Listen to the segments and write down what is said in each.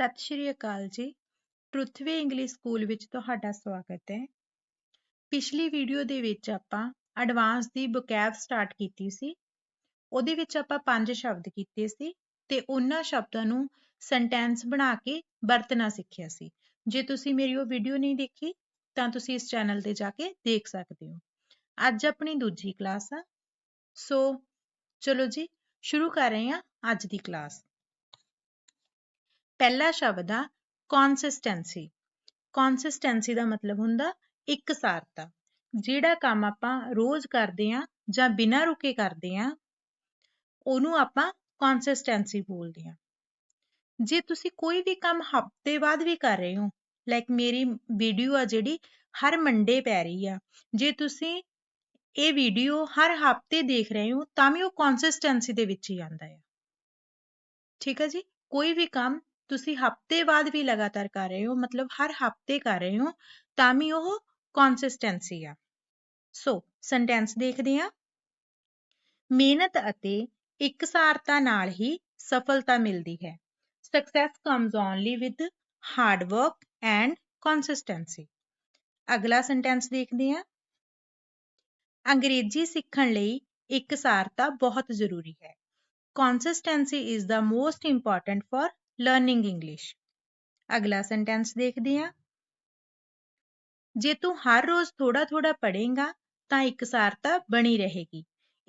ਸਤਿ ਸ਼੍ਰੀ ਅਕਾਲ ਜੀ। ਪ੍ਰਿਥਵੀ English school ਵਿੱਚ ਤੁਹਾਡਾ ਸਵਾਗਤ ਹੈ। ਪਿਛਲੀ ਵੀਡੀਓ ਦੇ ਵਿੱਚ ਆਪਾਂ ਐਡਵਾਂਸ ਦੀ ਵੋਕੈਬ ਸਟਾਰਟ ਕੀਤੀ ਸੀ। ਉਹਦੇ ਵਿੱਚ ਆਪਾਂ ਪੰਜ ਸ਼ਬਦ ਕੀਤੇ ਸੀ ਤੇ ਉਹਨਾਂ ਸ਼ਬਦਾਂ ਨੂੰ ਸੈਂਟੈਂਸ ਬਣਾ ਕੇ ਵਰਤਣਾ ਸਿੱਖਿਆ ਸੀ। ਜੇ ਤੁਸੀਂ ਮੇਰੀ ਉਹ ਵੀਡੀਓ ਨਹੀਂ ਦੇਖੀ, ਤਾਂ ਤੁਸੀਂ ਇਸ ਚੈਨਲ ਤੇ ਜਾ ਕੇ ਦੇਖ ਸਕਦੇ ਹੋ। ਅੱਜ ਆਪਣੀ ਦੂਜੀ ਕਲਾਸ ਆ। ਸੋ, ਚਲੋ ਜੀ, ਸ਼ੁਰੂ ਕਰ ਰਹੇ ਹਾਂ ਅੱਜ ਦੀ ਕਲਾਸ। ਪਹਿਲਾ ਸ਼ਬਦ ਆ ਕੰਸਿਸਟੈਂਸੀ ਕੰਸਿਸਟੈਂਸੀ ਦਾ ਮਤਲਬ ਹੁੰਦਾ ਇਕਸਾਰਤਾ। ਜਿਹੜਾ ਕੰਮ ਆਪਾਂ ਰੋਜ਼ ਕਰਦੇ ਆਂ ਜਾਂ ਬਿਨਾਂ ਰੁਕੇ ਕਰਦੇ ਆਂ ਉਹਨੂੰ ਆਪਾਂ ਕੰਸਿਸਟੈਂਸੀ ਬੋਲਦੇ ਆਂ ਜੇ ਤੁਸੀਂ ਕੋਈ ਵੀ ਕੰਮ ਹਫ਼ਤੇ ਬਾਅਦ ਵੀ ਕਰ ਰਹੇ ਹੋ ਲਾਈਕ ਮੇਰੀ ਵੀਡੀਓ ਆ ਜਿਹੜੀ ਹਰ ਮੰਡੇ ਪੈ ਰਹੀ ਆ, ਜੇ ਤੁਸੀਂ ਇਹ ਵੀਡੀਓ ਹਰ ਹਫ਼ਤੇ ਦੇਖ ਰਹੇ ਹੋ, ਤਾਂ ਵੀ ਉਹ ਕੰਸਿਸਟੈਂਸੀ ਦੇ ਵਿੱਚ ਹੀ ਆਂਦਾ ਹੈ ਠੀਕ ਹੈ ਜੀ? ਕੋਈ ਵੀ ਕੰਮ ਤੁਸੀਂ ਹਫ਼ਤੇ ਬਾਅਦ ਵੀ ਲਗਾਤਾਰ ਕਰ ਰਹੇ ਹੋ, ਮਤਲਬ ਹਰ ਹਫ਼ਤੇ ਕਰ ਰਹੇ ਹੋ, ਤਾਂ ਵੀ ਉਹ ਕੰਸਿਸਟੈਂਸੀ ਆ। ਸੋ ਸੈਂਟੈਂਸ ਦੇਖਦੇ ਹਾਂ। ਮਿਹਨਤ ਅਤੇ ਇਕਸਾਰਤਾ ਨਾਲ ਹੀ ਸਫਲਤਾ ਮਿਲਦੀ ਹੈ। Success comes only with hard work and consistency ਅਗਲਾ ਸੈਂਟੈਂਸ ਦੇਖਦੇ ਹਾਂ। ਅੰਗਰੇਜ਼ੀ ਸਿੱਖਣ ਲਈ ਇਕਸਾਰਤਾ ਬਹੁਤ ਜ਼ਰੂਰੀ ਹੈ। Consistency is the most important for learning English ਅਗਲਾ ਸੈਂਟੈਂਸ ਦੇਖਦੇ ਹਾਂ। ਜੇ ਤੂੰ ਹਰ ਰੋਜ਼ ਥੋੜਾ ਥੋੜਾ ਪੜ੍ਹੇਗਾ, ਤਾਂ ਇਕਸਾਰਤਾ ਬਣੀ ਰਹੇਗੀ।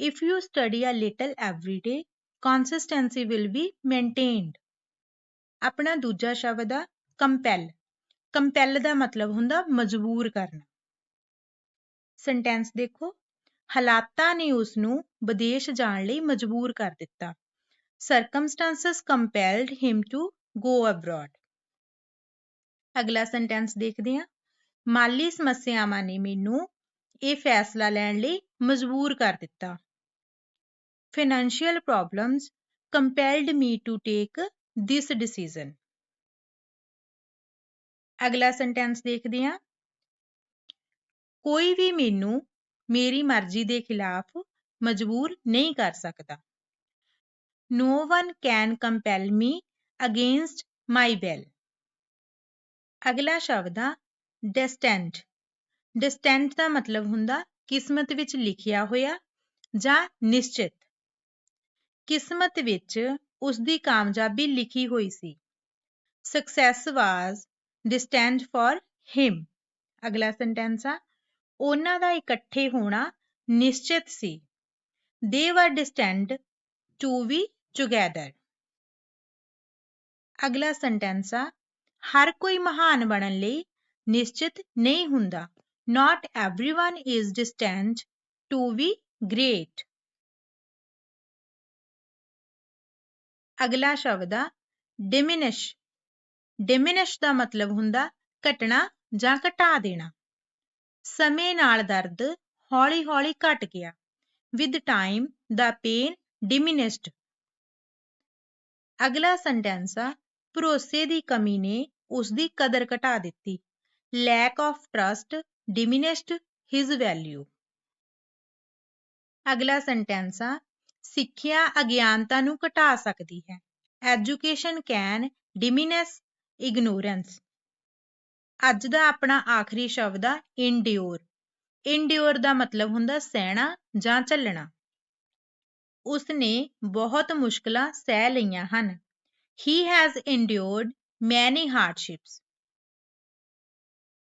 If you study a little every day, consistency will be maintained ਆਪਣਾ ਦੂਜਾ ਸ਼ਬਦ ਆ, compel compel ਦਾ ਮਤਲਬ ਹੁੰਦਾ ਮਜਬੂਰ ਕਰਨਾ। ਸੈਂਟੈਂਸ ਦੇਖੋ। ਹਾਲਾਤਾਂ ਨੇ ਉਸ ਨੂੰ ਵਿਦੇਸ਼ ਜਾਣ ਲਈ ਮਜਬੂਰ ਕਰ ਦਿੱਤਾ। Circumstances compelled him to go abroad ਅਗਲਾ ਸੈਂਟੈਂਸ ਦੇਖਦੇ ਹਾਂ ਮਾਲੀ ਸਮੱਸਿਆਵਾਂ ਨੇ ਮੈਨੂੰ ਇਹ ਫੈਸਲਾ ਲੈਣ ਲਈ ਮਜਬੂਰ ਕਰ ਦਿੱਤਾ financial problems compelled me to take this decision ਅਗਲਾ ਸੈਂਟੈਂਸ ਦੇਖਦੇ ਹਾਂ ਕੋਈ ਵੀ ਮੈਨੂੰ ਮੇਰੀ ਮਰਜ਼ੀ ਦੇ ਖਿਲਾਫ ਮਜਬੂਰ ਨਹੀਂ ਕਰ ਸਕਦਾ No one can compel me against my will. ਅਗਲਾ ਸ਼ਬਦ ਆ ਡਿਸਟੈਂਟ ਡਿਸਟੈਂਟ ਦਾ ਮਤਲਬ ਹੁੰਦਾ ਕਿਸਮਤ ਵਿੱਚ ਲਿਖਿਆ ਹੋਇਆ ਜਾਂ ਨਿਸ਼ਚਿਤ ਕਿਸਮਤ ਵਿੱਚ ਉਸ ਦੀ ਕਾਮਯਾਬੀ ਲਿਖੀ ਹੋਈ ਸੀ success was distant for him ਅਗਲਾ ਸੈਂਟੈਂਸ ਆ ਉਹਨਾਂ ਦਾ ਇਕੱਠੇ ਹੋਣਾ ਨਿਸ਼ਚਿਤ ਸੀ they were distant to be together ਅਗਲਾ ਸੈਂਟੈਂਸ ਆ ਹਰ ਕੋਈ ਮਹਾਨ ਬਣਨ ਲਈ ਨਿਸ਼ਚਿਤ ਨਹੀਂ ਹੁੰਦਾ not everyone is destined to be great ਅਗਲਾ ਸ਼ਬਦ ਆ ਡਿਮਿਨਿਸ਼ ਡਿਮਿਨਿਸ਼ ਦਾ ਮਤਲਬ ਹੁੰਦਾ ਘਟਣਾ ਜਾਂ ਘਟਾ ਦੇਣਾ ਸਮੇਂ ਨਾਲ ਦਰਦ ਹੌਲੀ-ਹੌਲੀ ਘਟ ਗਿਆ with time the pain diminished ਅਗਲਾ ਸੈਂਟੈਂਸ ਆ ਭਰੋਸੇ ਦੀ ਕਮੀ ਨੇ ਉਸ ਦੀ ਕਦਰ ਘਟਾ ਦਿੱਤੀ। Lack of trust diminished his value. ਅਗਲਾ ਸੈਂਟੈਂਸ ਆ ਸਿੱਖਿਆ ਅਗਿਆਨਤਾ ਨੂੰ ਘਟਾ ਸਕਦੀ ਹੈ। Education can diminish ignorance. ਅੱਜ ਦਾ ਆਪਣਾ ਆਖਰੀ ਸ਼ਬਦ ਆ endure endure ਦਾ ਮਤਲਬ ਹੁੰਦਾ ਸਹਿਣਾ ਜਾਂ ਝੱਲਣਾ ਉਸ ਨੇ ਬਹੁਤ ਮੁਸ਼ਕਲਾਂ ਸਹਿ ਲਈਆਂ ਹਨ he has endured many hardships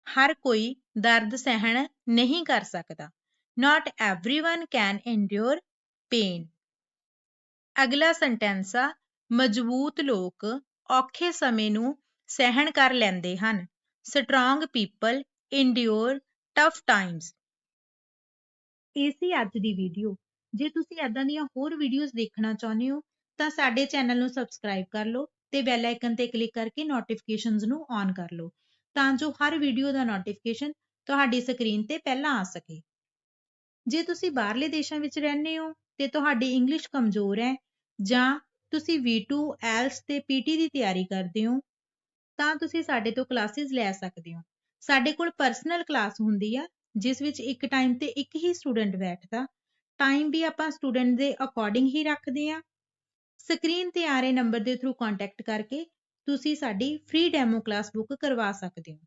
ਹਰ ਕੋਈ ਦਰਦ ਸਹਿਣ ਨਹੀਂ ਕਰ ਸਕਦਾ not everyone can endure pain ਅਗਲਾ ਸੈਂਟੈਂਸ ਆ ਮਜ਼ਬੂਤ ਲੋਕ ਔਖੇ ਸਮੇਂ ਨੂੰ ਸਹਿਣ ਕਰ ਲੈਂਦੇ ਹਨ strong people endure tough times ਇਹ ਸੀ ਅੱਜ ਦੀ ਵੀਡੀਓ ਜੇ ਤੁਸੀਂ ਏਦਾਂ ਦੀਆਂ ਹੋਰ ਵੀਡੀਓਜ਼ ਦੇਖਣਾ ਚਾਹੁੰਦੇ ਹੋ, ਤਾਂ ਸਾਡੇ ਚੈਨਲ ਨੂੰ ਸਬਸਕ੍ਰਾਈਬ ਕਰ ਲਓ ਤੇ ਬੈਲ ਆਈਕਨ ਤੇ ਕਲਿੱਕ ਕਰਕੇ ਨੋਟੀਫਿਕੇਸ਼ਨਸ ਨੂੰ ਔਨ ਕਰ ਲਓ, ਤਾਂ ਜੋ ਹਰ ਵੀਡੀਓ ਦਾ ਨੋਟੀਫਿਕੇਸ਼ਨ ਤੁਹਾਡੀ ਸਕਰੀਨ ਤੇ ਪਹਿਲਾਂ ਆ ਸਕੇ। ਜੇ ਤੁਸੀਂ ਬਾਹਰਲੇ ਦੇਸ਼ਾਂ ਵਿੱਚ ਰਹਿੰਦੇ ਹੋ ਤੇ ਤੁਹਾਡੀ ਇੰਗਲਿਸ਼ ਕਮਜ਼ੋਰ ਹੈ ਜਾਂ ਤੁਸੀਂ V2 IELTS ਤੇ PT ਦੀ ਤਿਆਰੀ ਕਰਦੇ ਹੋ, ਤਾਂ ਤੁਸੀਂ ਸਾਡੇ ਤੋਂ ਕਲਾਸਿਸ ਲੈ ਸਕਦੇ ਹੋ। ਸਾਡੇ ਕੋਲ ਪਰਸਨਲ ਕਲਾਸ ਹੁੰਦੀ ਆ, ਜਿਸ ਵਿੱਚ ਇੱਕ ਟਾਈਮ ਤੇ ਇੱਕ ਹੀ ਸਟੂਡੈਂਟ ਬੈਠਦਾ ਟਾਈਮ ਵੀ ਆਪਾਂ ਸਟੂਡੈਂਟ ਦੇ ਅਕੋਰਡਿੰਗ ਹੀ ਰੱਖਦੇ ਆ ਸਕਰੀਨ ਤੇ ਆ ਰਹੇ ਨੰਬਰ ਦੇ ਥਰੂ ਕੰਟੈਕਟ ਕਰਕੇ ਤੁਸੀਂ ਸਾਡੀ ਫ੍ਰੀ ਡੈਮੋ ਕਲਾਸ ਬੁੱਕ ਕਰਵਾ ਸਕਦੇ ਹੋ।